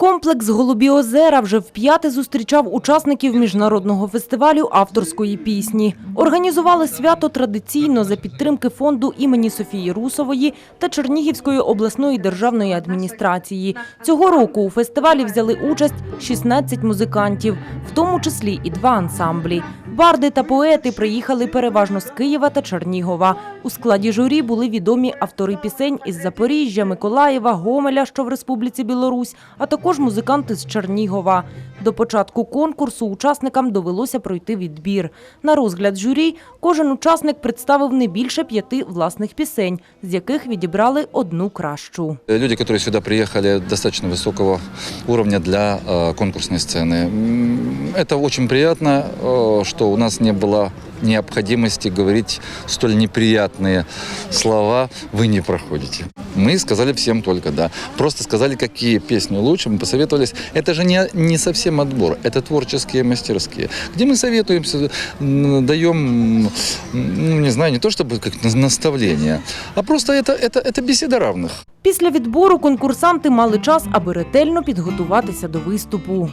Комплекс «Голубі озера» вже вп'яте зустрічав учасників міжнародного фестивалю авторської пісні. Організували свято традиційно за підтримки фонду імені Софії Русової та Чернігівської обласної державної адміністрації. Цього року у фестивалі взяли участь 16 музикантів, в тому числі і два ансамблі. Барди та поети приїхали переважно з Києва та Чернігова. У складі журі були відомі автори пісень із Запоріжжя, Миколаєва, Гомеля, що в Республіці Білорусь, а також музиканти з Чернігова. До початку конкурсу учасникам довелося пройти відбір. На розгляд журі кожен учасник представив не більше п'яти власних пісень, з яких відібрали одну кращу. Люди, которые сюда приехали, достаточно высокого уровня для э, конкурсной сцены. М, Это очень приятно, э, что у нас не было необходимости говорить столь неприятные слова «вы не проходите». Мы сказали всем только «да». Просто сказали, какие песни лучше, мы посоветовались. Это же не, не совсем отбор, это творческие мастерские, где мы советуемся, м, даем, м, ну, не знаю, не то чтобы как наставление, а просто это, это, это беседа равных. Після відбору конкурсанти мали час, аби ретельно підготуватися до виступу.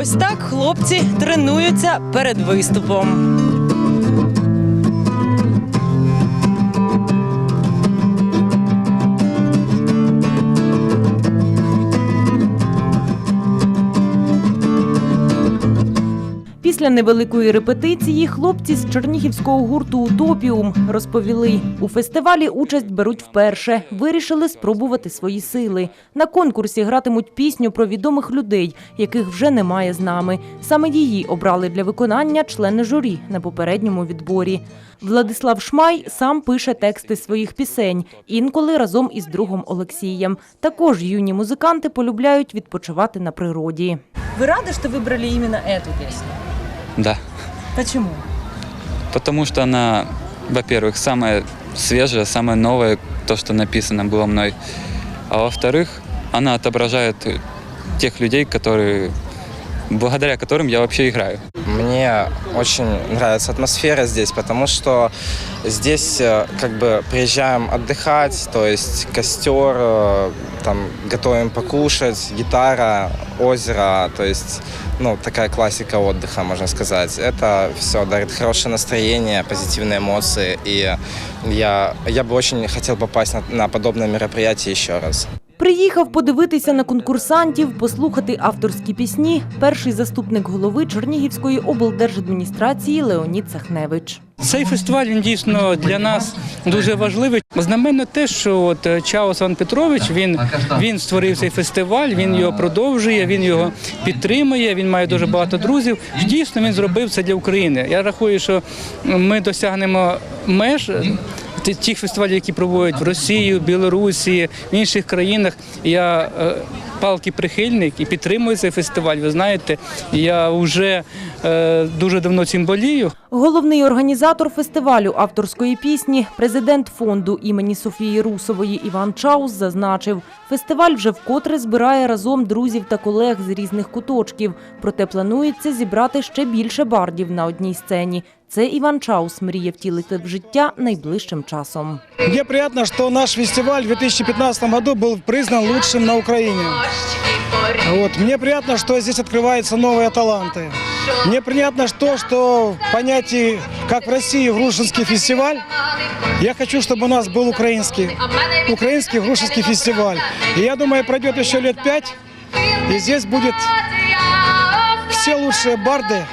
Ось так хлопці тренуються перед виступом. Після невеликої репетиції хлопці з чернігівського гурту Утопіум розповіли, у фестивалі участь беруть вперше. Вирішили спробувати свої сили. На конкурсі гратимуть пісню про відомих людей, яких вже немає з нами. Саме її обрали для виконання члени журі на попередньому відборі. Владислав Шмай сам пише тексти своїх пісень, інколи разом із другом Олексієм. Також юні музиканти полюбляють відпочивати на природі. Ви раді, що вибрали іменно цю пісню? Да, Чому? потому что она, во-первых, самая свежая, самая новая, то, что написано было мной. А во-вторых, она отображает тех людей, которые, благодаря которым я вообще играю. Мне очень нравится атмосфера здесь, потому что здесь э, как бы приезжаем отдыхать, то есть костер, э, там готовим покушать, гитара, озеро, то есть ну такая классика отдыха, можно сказать. Это все дарит хорошее настроение, позитивные эмоции, и я, я бы очень хотел попасть на, на подобное мероприятие еще раз. Приїхав подивитися на конкурсантів, послухати авторські пісні перший заступник голови Чернігівської облдержадміністрації Леонід Сахневич. Цей фестиваль він дійсно для нас дуже важливий. Знаменно те, що от е, Чаус Петрович він, він створив цей фестиваль, він його продовжує, він його підтримує. Він має дуже багато друзів. Дійсно, він зробив це для України. Я рахую, що ми досягнемо меж. Ті- Тих фестивалів, які проводять в Росії, Білорусі, в інших країнах, я е, палки прихильник і підтримую цей фестиваль. Ви знаєте, я вже е, дуже давно цим болію. Головний організатор фестивалю авторської пісні, президент фонду імені Софії Русової Іван Чаус зазначив, фестиваль вже вкотре збирає разом друзів та колег з різних куточків. Проте планується зібрати ще більше бардів на одній сцені. Це Іван Чаус мріє втілити в життя найближчим часом. Мне приятно, что наш фестиваль в 2015 году был признан лучшим на Украине. Вот. Мне приятно, что здесь открываются новые таланты. Мне приятно, что, что в понятии, как в России, Грушинский фестиваль, я хочу, чтобы у нас был украинский, украинский Грушинский фестиваль. И я думаю, пройдет еще лет пять, и здесь будет все лучшие барды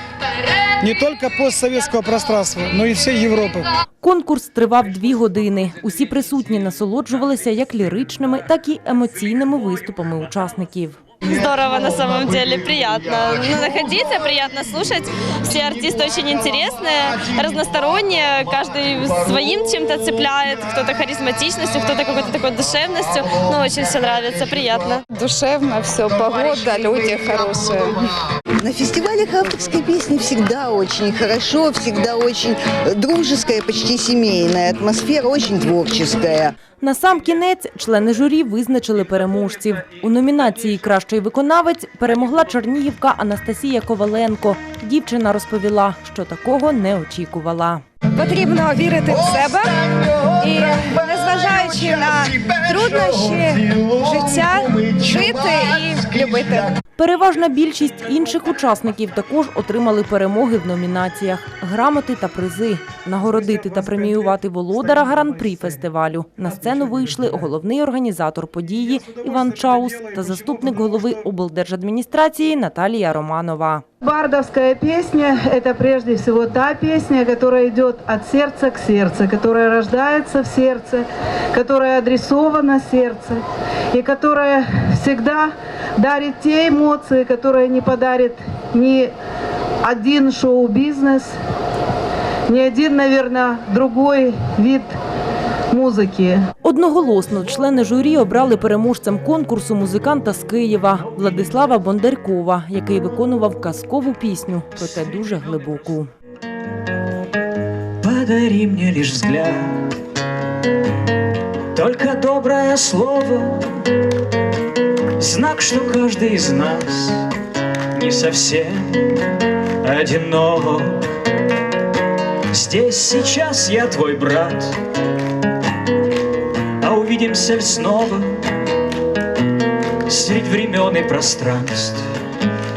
не только постсоветского пространства, но и всей Европы. Конкурс тривав дві години. Усі присутні насолоджувалися як ліричними, так і емоційними виступами учасників. Здорово, на самом деле, приятно ну, находиться, приятно слушать. Все артисты очень интересные, разносторонние, каждый своим чем-то цепляет, кто-то харизматичностью, кто-то какой-то такой душевностью. Ну, очень все нравится, приятно. Душевно все, погода, люди хорошие. На фестивалях авторской песни всегда очень хорошо, всегда очень дружеская, почти семейная атмосфера, очень творческая. На сам кінець члени журі визначили переможців. У номінації Кращий виконавець перемогла чернігівка Анастасія Коваленко. Дівчина розповіла, що такого не очікувала. Потрібно вірити в себе і, незважаючи на труднощі життя, жити і любити. Переважна більшість інших учасників також отримали перемоги в номінаціях, грамоти та призи. Нагородити та преміювати володара гран-прі фестивалю. На сцену вийшли головний організатор події Іван Чаус та заступник голови облдержадміністрації Наталія Романова. Бардовская песня – это прежде всего та песня, которая идет от сердца к сердцу, которая рождается в сердце, которая адресована сердцу и которая всегда дарит те эмоции, которые не подарит ни один шоу-бизнес, ни один, наверное, другой вид музыки. Одноголосно члени журі обрали переможцем конкурсу музиканта з Києва Владислава Бондаркова, який виконував казкову пісню, проте дуже глибоку. Подари мне лишь взгляд Только доброе слово Знак, что каждый из нас Не совсем одинок. Здесь сейчас я твой брат А увидимся ли снова? Средь времен и пространств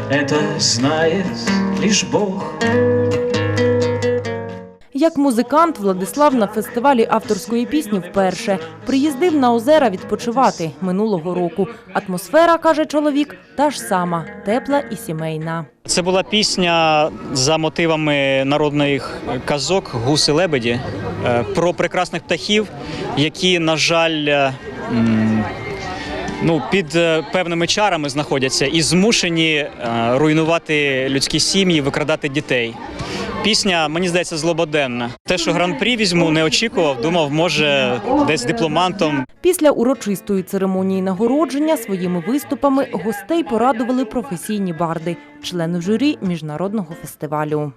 Это знает лишь Бог Як музикант, Владислав на фестивалі авторської пісні вперше приїздив на озера відпочивати минулого року. Атмосфера, каже чоловік, та ж сама тепла і сімейна. Це була пісня за мотивами народних казок Гуси лебеді е, про прекрасних птахів, які, на жаль, е, ну, під е, певними чарами знаходяться і змушені руйнувати людські сім'ї, викрадати дітей. Пісня, мені здається, злободенна. Те, що гран-прі візьму, не очікував, думав, може, десь дипломантом Після урочистої церемонії нагородження своїми виступами гостей порадували професійні барди, члени журі міжнародного фестивалю.